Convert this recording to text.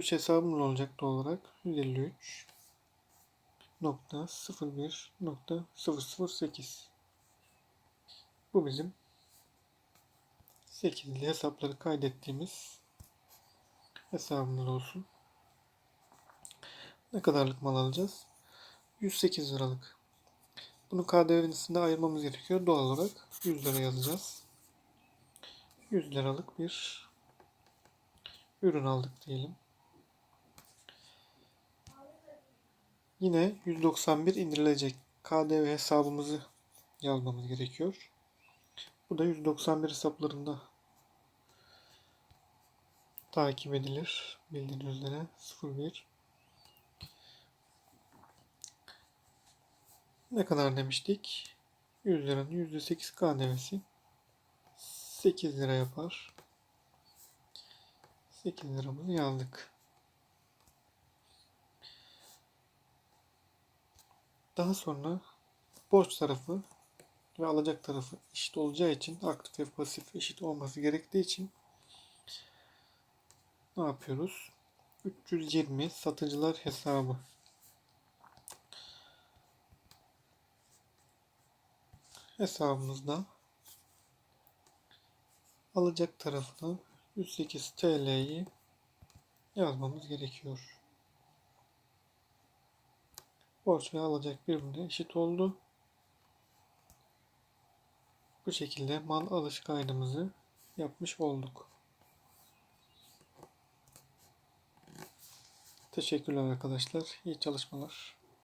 3 hesabımız olacak doğal olarak. 153 nokta 01 nokta 008 Bu bizim 8'li hesapları kaydettiğimiz hesabımız olsun. Ne kadarlık mal alacağız? 108 liralık. Bunu KDV'nin üstünde ayırmamız gerekiyor. Doğal olarak 100 lira yazacağız. 100 liralık bir ürün aldık diyelim. Yine 191 indirilecek KDV hesabımızı yazmamız gerekiyor. Bu da 191 hesaplarında takip edilir. Bildiğiniz üzere 01 Ne kadar demiştik? 100 liranın %8 KDV'si 8 lira yapar. 8 liramızı yazdık. Daha sonra borç tarafı ve alacak tarafı eşit olacağı için aktif ve pasif eşit olması gerektiği için ne yapıyoruz? 320 satıcılar hesabı hesabımızda alacak tarafına 108 TL'yi yazmamız gerekiyor. Borç alacak birbirine eşit oldu. Bu şekilde mal alış kaydımızı yapmış olduk. Teşekkürler arkadaşlar. İyi çalışmalar.